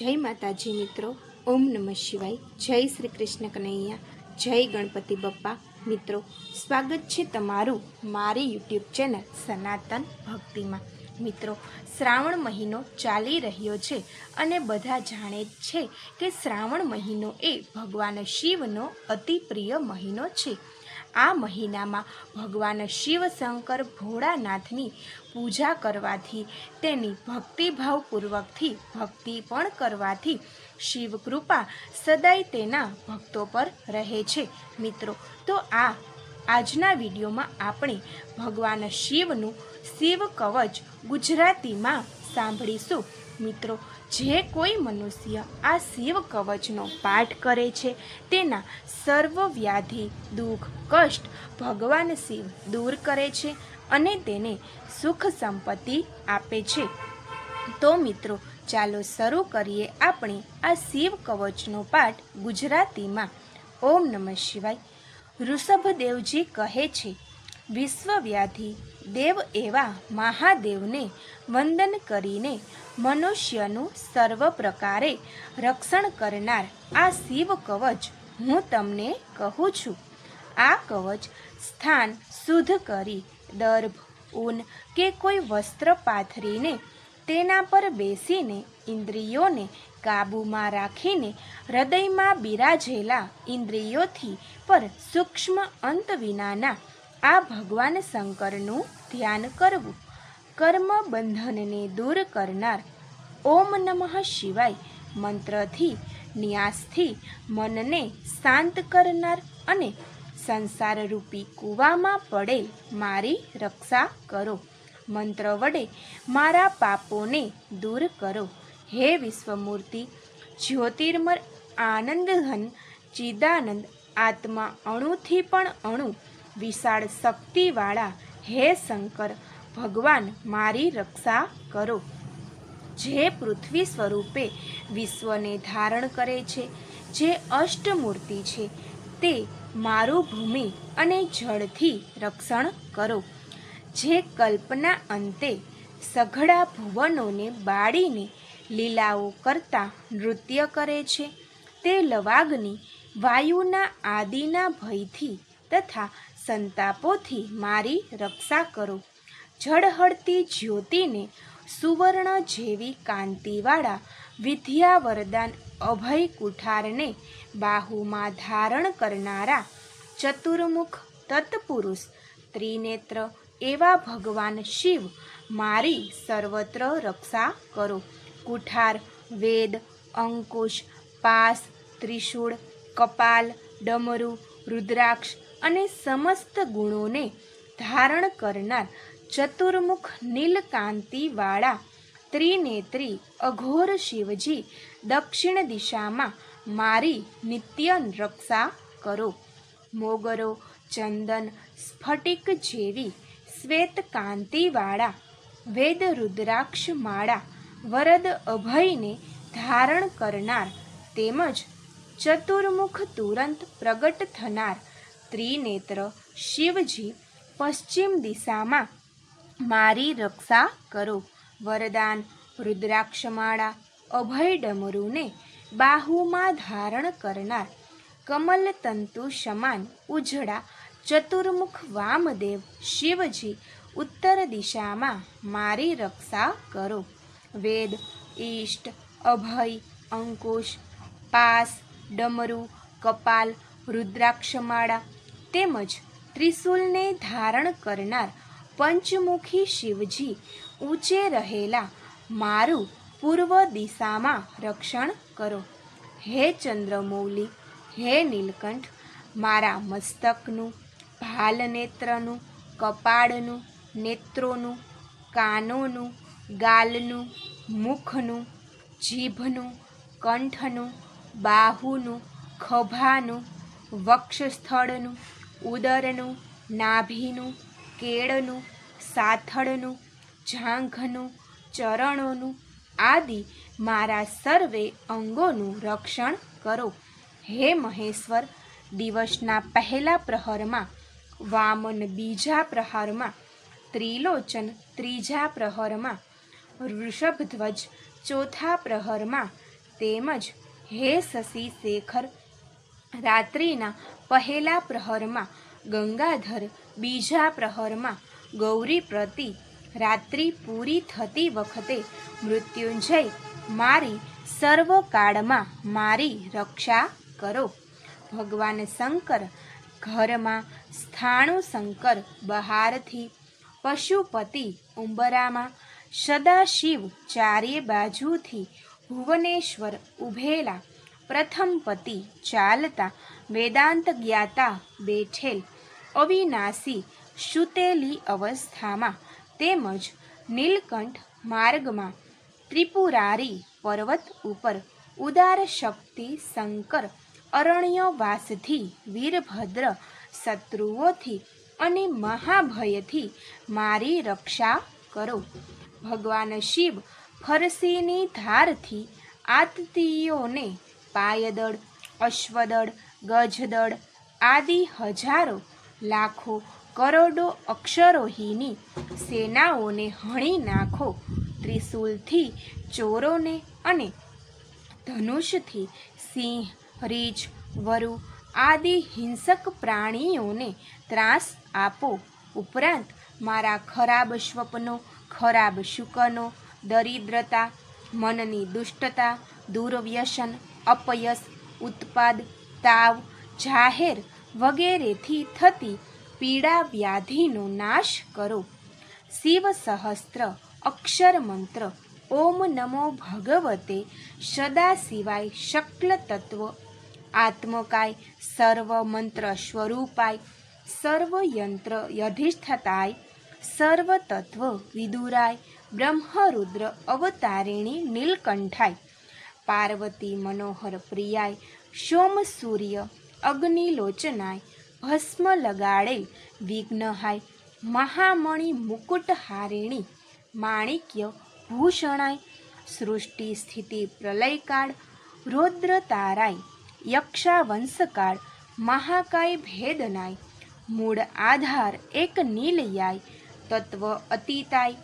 જય માતાજી મિત્રો. ઓમ નમઃ શિવાય. જય શ્રી કૃષ્ણ કનૈયા. જય ગણપતિ બપ્પા. મિત્રો, સ્વાગત છે તમારું મારી યુટ્યુબ ચેનલ સનાતન ભક્તિમાં. મિત્રો, શ્રાવણ મહિનો ચાલી રહ્યો છે અને બધા જાણે છે કે શ્રાવણ મહિનો એ ભગવાન શિવનો અતિ પ્રિય મહિનો છે. આ મહિનામાં ભગવાન શિવ શંકર ભોળાનાથની પૂજા કરવાથી, તેની ભક્તિભાવપૂર્વકથી ભક્તિ પણ કરવાથી શિવ કૃપા સદાય તેના ભક્તો પર રહે છે. મિત્રો, તો આ આજના વિડીયોમાં આપણે ભગવાન શિવનું શિવ કવચ ગુજરાતીમાં સાંભળીશું. મિત્રો જે કોઈ મનુષ્ય આ શિવ કવચનો પાઠ કરે છે, તેના સર્વ વ્યાધિ, દુઃખ, કષ્ટ ભગવાન શિવ દૂર કરે છે અને તેને સુખ સંપત્તિ આપે છે. તો મિત્રો, ચાલો શરૂ કરીએ આપણે આ શિવ કવચનો પાઠ ગુજરાતીમાં. ઓમ નમઃ શિવાય. ઋષભદેવજી કહે છે, વિશ્વવ્યાધિ, દેવ એવા મહાદેવને વંદન કરીને મનુષ્યનું સર્વ પ્રકારે રક્ષણ કરનાર આ શિવ કવચ હું તમને કહું છું. આ કવચ સ્થાન શુદ્ધ કરી, દર્ભ, ઊન કે કોઈ વસ્ત્ર પાથરીને તેના પર બેસીને ઇન્દ્રિયોને કાબૂમાં રાખીને હૃદયમાં બિરાજેલા ઇન્દ્રિયોથી પર સૂક્ષ્મ અંત વિનાના આ ભગવાન શંકરનું ધ્યાન કરવું. કર્મ બંધનને દૂર કરનાર. ઓમ નમઃ શિવાય મંત્રથી, ન્યાસથી, મનને શાંત કરનાર અને સંસારરૂપી કૂવામાં પડેલ મારી રક્ષા કરો. મંત્ર વડે મારા પાપોને દૂર કરો. હે વિશ્વમૂર્તિ જ્યોતિર્મર આનંદઘન ચિદાનંદ આત્મા અણુથી પણ અણુ, વિશાળ શક્તિવાળા, હે શંકર ભગવાન, મારી રક્ષા કરો. જે પૃથ્વી સ્વરૂપે વિશ્વને ધારણ કરે છે, જે અષ્ટમૂર્તિ છે, તે મારું ભૂમિ અને જળથી રક્ષણ કરો. જે કલ્પના અંતે સઘળા ભુવનોને બાળીને લીલાઓ કરતા નૃત્ય કરે છે, તે લવાગની વાયુના આદિના ભયથી તથા સંતાપોથી મારી રક્ષા કરો. ઝળહળતી જ્યોતિને સુવર્ણ જેવી કાંતિવાળા વિદ્યા વરદાન અભય કુઠારને બાહુમાં ધારણ કરનારા ચતુર્મુખ તત્પુરુષ ત્રિનેત્ર એવા ભગવાન શિવ, મારી સર્વત્ર રક્ષા કરો. કુઠાર, વેદ, અંકુશ, પાસ, ત્રિશૂળ, કપાલ, ડમરુ, રુદ્રાક્ષ અને સમસ્ત ગુણોને ધારણ કરનાર ચતુર્મુખ નીલકાંતિવાળા ત્રિનેત્રી અઘોર શિવજી દક્ષિણ દિશામાં મારી નિત્ય રક્ષા કરો. મોગરો, ચંદન, સ્ફટિક જેવી શ્વેત કાંતિવાળા વેદ રુદ્રાક્ષ માળા વરદ અભયને ધારણ કરનાર તેમજ ચતુર્મુખ તુરંત પ્રગટ થનાર ત્રિનેત્ર શિવજી પશ્ચિમ દિશામાં મારી રક્ષા કરો. વરદાન રુદ્રાક્ષમાળા અભય ડમરુને બાહુમાં ધારણ કરનાર કમલ તંતુ સમાન ઉજળા ચતુર્મુખ વામદેવ શિવજી ઉત્તર દિશામાં મારી રક્ષા કરો. વેદ, ઈષ્ટ, અભય, અંકુશ, પાસ, ડમરુ, કપાલ, રુદ્રાક્ષમાળા તેમજ ત્રિશુલને ધારણ કરનાર પંચમુખી શિવજી ઊંચે રહેલા, મારું પૂર્વ દિશામાં રક્ષણ કરો. હે ચંદ્રમૌલી, હે નીલકંઠ, મારા મસ્તકનું ભાલ નેત્રનું કપાળનું, નેત્રોનું, કાનોનું, ગાલનું, મુખનું, જીભનું, કંઠનું, બાહુનું, ખભાનું, વક્ષસ્થળનું, ઉદરનું, નાભીનું કેળનું, સાથળનું જાંઘનું ચરણોનું આદિ મારા સર્વે અંગોનું રક્ષણ કરો. હે મહેશ્વર, દિવસના પહેલા પ્રહરમાં, વામન બીજા પ્રહારમાં, ત્રિલોચન ત્રીજા પ્રહરમાં વૃષભધ્વજ ચોથા પ્રહરમાં તેમજ હે શશી શેખર, રાત્રિના પહેલા પ્રહરમાં ગંગાધર બીજા પ્રહરમાં ગૌરી પ્રતિ રાત્રિ પૂરી થતી વખતે મૃત્યુંજય મારી સર્વકાળમાં મારી રક્ષા કરો. ભગવાન શંકર ઘરમાં સ્થાણુ શંકર બહારથી, પશુપતિ ઉંબરામાં, સદાશિવ ચારે બાજુથી ભુવનેશ્વર ઉભેલા પ્રથમ પતિ ચાલતા વેદાંત જ્ઞાતા બેઠેલ અવિનાશી સુતેલી અવસ્થામાં તેમજ નીલકંઠ માર્ગમાં ત્રિપુરારી પર્વત ઉપર ઉદાર શક્તિ શંકર અરણ્યવાસથી વીરભદ્ર શત્રુઓથી અને મહાભયથી મારી રક્ષા કરો. ભગવાન શિવ ફરસીની ધારથી આતતીઓને પાયદળ, અશ્વદળ, ગજદળ આદિ હજારો લાખો, કરોડો અક્ષરોહીની સેનાઓને હણી નાખો. ત્રિશૂલથી ચોરોને અને ધનુષથી સિંહ રીછ વરુ આદિ હિંસક પ્રાણીઓને ત્રાસ આપો. ઉપરાંત મારા ખરાબ સ્વપ્નો, ખરાબ શુકનો, દરિદ્રતા, મનની દુષ્ટતા, દુર્વ્યસન અપયસ ઉત્પાદ, તાવ, જાહેર વગેરેથી થતી પીડા વ્યાધિનો નાશ કરો. શિવ સહસ્ત્ર, અક્ષર મંત્ર, ઓમ નમો ભગવતે સદા શિવાય શક્લ તત્વ, આત્મકાય સર્વ મંત્ર સ્વરૂપાય, સર્વ યંત્ર યધિષ્ઠતાય, સર્વ તત્વ વિદુરાય બ્રહ્મરુદ્ર અવતારિણી નીલકંઠાય, પાર્વતી મનોહર પ્રિયાય, સોમ સૂર્ય અગ્નિલોચનાય ભસ્મ લગાડેલ વિઘ્નહાય, મહામણિ મુકુટ હારિણી માણિક્ય ભૂષણાય, સૃષ્ટિ સ્થિતિ પ્રલયકાળ રૌદ્ર તારાય યક્ષાવંશકાળ, મહાકાય ભેદનાય, મૂળ આધાર એક નીલયાય, તત્વ અતીતાય,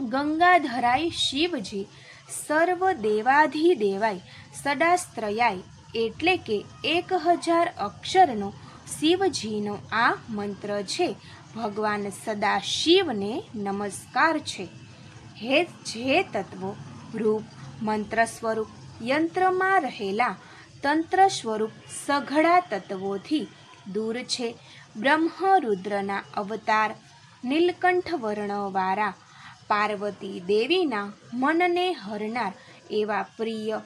ગંગાધરાય શિવજી સર્વ દેવાધિદેવાય સદાસ્ત્રયાય એટલે કે એક હજાર અક્ષરનો શિવજીનો આ મંત્ર છે. ભગવાન સદા શિવને નમસ્કાર છે. હે જે તત્વો રૂપ, મંત્ર સ્વરૂપ, યંત્રમાં રહેલા તંત્ર સ્વરૂપ સઘળા તત્વોથી દૂર છે. બ્રહ્મરુદ્રના અવતાર નીલકંઠ વર્ણવાળા પાર્વતી દેવીના મનને હરનાર એવા પ્રિય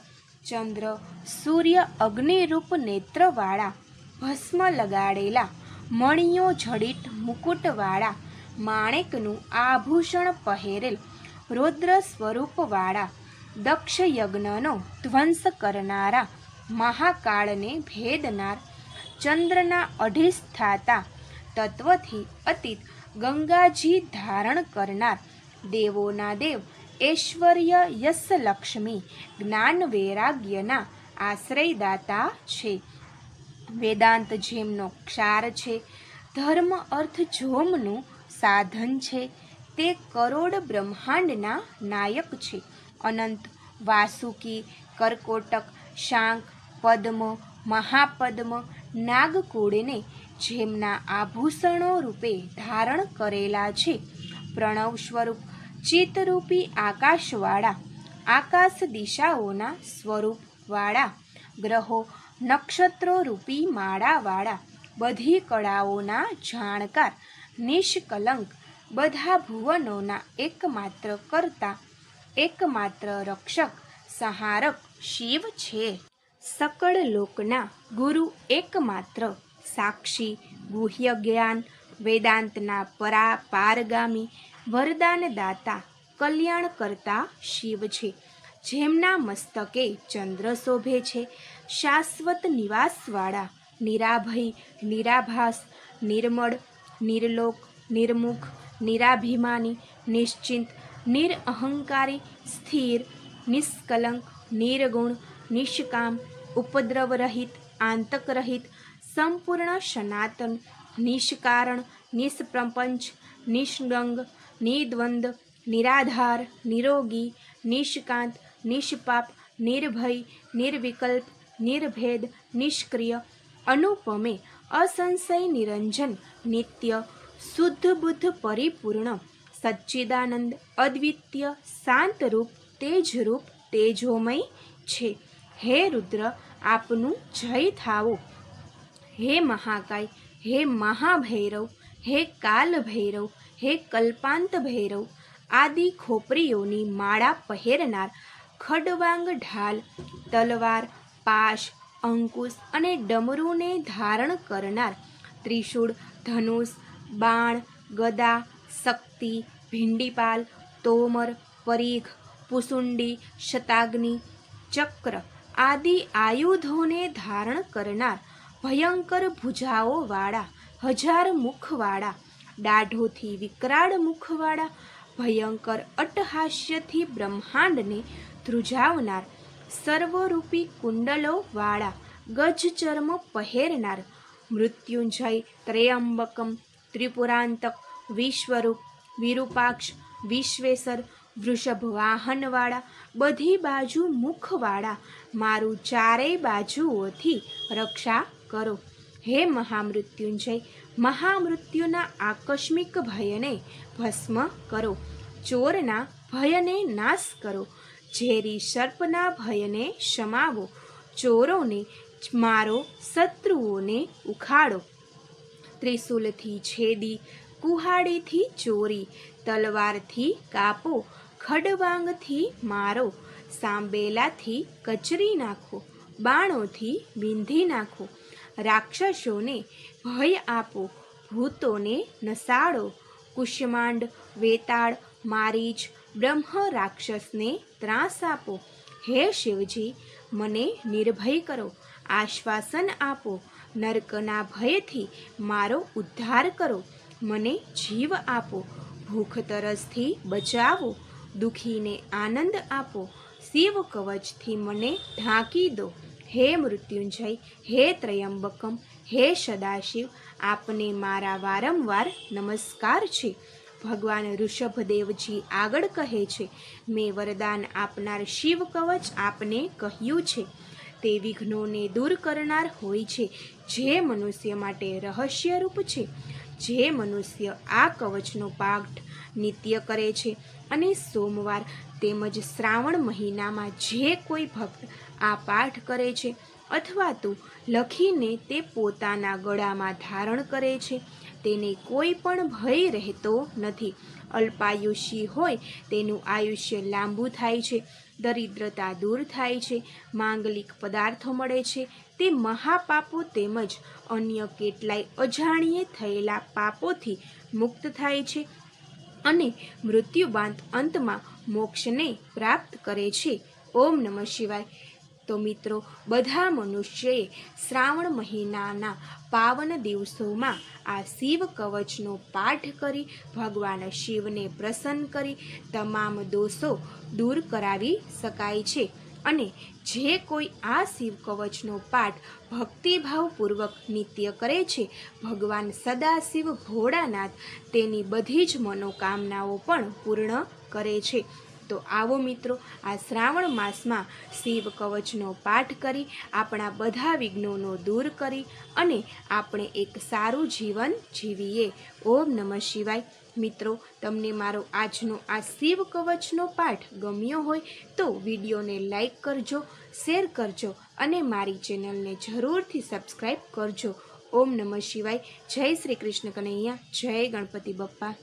ચંદ્ર, સૂર્ય, અગ્નિરૂપ નેત્રવાળા, ભસ્મ લગાડેલા, મણિયો જડિત મુકુટવાળા, માણેકનું આભૂષણ પહેરેલ રૌદ્ર સ્વરૂપવાળા દક્ષ યજ્ઞનો ધ્વંસ કરનારા, મહાકાળને ભેદનાર, ચંદ્રના અધિષ્ઠાતા, તત્વથી અતીત ગંગાજી ધારણ કરનાર, દેવોના દેવ ઐશ્વર્ય યશલક્ષ્મી જ્ઞાન વૈરાગ્યના આશ્રયદાતા છે. વેદાંત જેમનો ક્ષાર છે, ધર્મ અર્થ જોમનું સાધન છે, તે કરોડ બ્રહ્માંડના નાયક છે. અનંત વાસુકી, કરકોટક, શાંક, પદ્મ, મહાપદ્મ, નાગકુળને જેમના આભૂષણો રૂપે ધારણ કરેલા છે. પ્રણવ સ્વરૂપ ચિત્તરૂપી આકાશવાળા, આકાશ દિશાઓના સ્વરૂપવાળા, ગ્રહો નક્ષત્રો રૂપી માળાવાળા, બધી કળાઓના જાણકાર, નિષ્કલંક, બધા ભુવનોના એકમાત્ર કરતા, એકમાત્ર રક્ષક, સહારક શિવ છે. સકળ લોકના ગુરુ એકમાત્ર સાક્ષી, ગુહ્ય જ્ઞાન, વેદાંતના પરા પારગામી વરદાનદાતા કલ્યાણ કરતા શિવ છે. જેમના મસ્તકે ચંદ્ર શોભે છે. શાશ્વત નિવાસવાળા, નિરાભય, નિરાભાસ, નિર્મળ, નિર્લોક, નિર્મુખ, નિરાભિમાની, નિશ્ચિંત, નિરઅહંકારી, સ્થિર, નિષ્કલંક, નિર્ગુણ, નિષ્કામ, ઉપદ્રવરહિત, આંતકરહિત, સંપૂર્ણ સનાતન, નિષ્કારણ, નિષ્પ્રપંચ નિષ્ગંગ નિદ્વંદ, નિરાધાર, નિરોગી, નિષ્કાંત, નિષ્પાપ, નિર્ભય, નિર્વિકલ્પ, નિર્ભેદ, નિષ્ક્રિય, અનુપમે, અસંશય નિરંજન, નિત્ય, શુદ્ધ બુદ્ધ પરિપૂર્ણ, સચ્ચિદાનંદ, અદ્વિતીય શાંતરૂપ તેજરૂપ તેજોમય છે. હે રુદ્ર, આપનું જય થાવો. હે મહાકાય, હે મહાભૈરવ, હે કાલ ભૈરવ હે કલ્પાંત ભૈરવ, આદિ ખોપરીઓની માળા પહેરનાર ખડવાંગ ઢાલ, તલવાર, પાશ, અંકુશ અને ડમરૂને ધારણ કરનાર ત્રિશૂળ, ધનુષ, બાણ, ગદા, શક્તિ, ભિંડીપાલ, તોમર, પરીખ, પુસુંડી, શતાગ્નિ, ચક્ર આદિ આયુધોને ધારણ કરનાર ભયંકર ભુજાઓવાળા, હજાર મુખવાળા દાઢોથી વિકરાળ મુખવાળા, ભયંકર અટહાસ્યથી બ્રહ્માંડને ધ્રુજાવનાર, સર્વરૂપી કુંડલોવાળા, ગજચર્મ પહેરનાર, મૃત્યુંજય ત્રયંબકમ, ત્રિપુરાંતક, વિશ્વરૂપ, વિરૂપાક્ષ, વિશ્વેસર વૃષભ વાહનવાળા બધી બાજુ મુખવાળા, મારું ચારેય બાજુઓથી રક્ષા કરો. હે મહામૃત્યુંજય મહામૃત્યુના આકસ્મિક ભયને ભસ્મ કરો. ચોરના ભયને નાશ કરો. ઝેરી સર્પના ભયને શમાવો ચોરોને મારો શત્રુઓને ઉખાડો. ત્રિશુલથી છેદી, કુહાડીથી ચોરી, તલવારથી કાપો, ખડવાંગથી મારો, સાંબેલાથી કચરી નાખો, બાણોથી બીંધી નાખો. રાક્ષસોને ભય આપો, ભૂતોને નસાડો કુષ્માંડ, વેતાળ, મારીચ, બ્રહ્મ રાક્ષસને ત્રાસ આપો. હે શિવજી, મને નિર્ભય કરો, આશ્વાસન આપો. નર્કના ભયથી મારો ઉદ્ધાર કરો. મને જીવ આપો, ભૂખ તરસથી બચાવો. દુઃખીને આનંદ આપો, શિવ કવચથી મને ઢાંકી દો. હે મૃત્યુંજય, હે ત્રયંબકમ હે સદાશિવ, આપને મારા વારંવાર નમસ્કાર છે. ભગવાન ઋષભદેવજી આગળ કહે છે, મેં વરદાન આપનાર શિવ કવચ આપને કહ્યું છે. તે વિઘ્નોને દૂર કરનાર હોય છે, જે મનુષ્ય માટે રહસ્યરૂપ છે. જે મનુષ્ય આ કવચનો પાઠ નિત્ય કરે છે અને સોમવાર તેમજ શ્રાવણ મહિનામાં જે કોઈ ભક્ત આ પાઠ કરે છે અથવા તો લખીને તે પોતાના ગળામાં ધારણ કરે છે. તેને કોઈ પણ ભય રહેતો નથી. અલ્પાયુષી હોય તેનું આયુષ્ય લાંબુ થાય છે. દરિદ્રતા દૂર થાય છે. માંગલિક પદાર્થો મળે છે. તે મહાપાપો તેમજ અન્ય કેટલાય અજાણીએ થયેલા પાપોથી મુક્ત થાય છે અને મૃત્યુબાંત અંતમાં મોક્ષને પ્રાપ્ત કરે છે. ઓમ નમઃ શિવાય. તો મિત્રો, બધા મનુષ્યએ શ્રાવણ મહિનાના પાવન દિવસોમાં આ શિવ કવચનો પાઠ કરી, ભગવાન શિવને પ્રસન્ન કરી, તમામ દોષો દૂર કરાવી શકાય છે. અને જે કોઈ આ શિવ કવચનો પાઠ ભક્તિભાવપૂર્વક નિત્ય કરે છે, ભગવાન સદાશિવ ભોળાનાથ તેની બધી જ મનોકામનાઓ પણ પૂર્ણ કરે છે. તો આવો મિત્રો, આ શ્રાવણ માસમાં શિવ કવચનો પાઠ કરી, આપણા બધા વિઘ્નોનો દૂર કરી અને આપણે એક સારું જીવન જીવીએ. ઓમ નમઃ શિવાય. મિત્રો, તમને મારો આજનો આ શિવ કવચનો પાઠ ગમ્યો હોય તો વિડીયોને લાઈક કરજો, શેર કરજો અને મારી ચેનલને જરૂરથી સબસ્ક્રાઈબ કરજો. ઓમ નમઃ શિવાય. જય શ્રી કૃષ્ણ કનૈયા. જય ગણપતિ બપ્પા.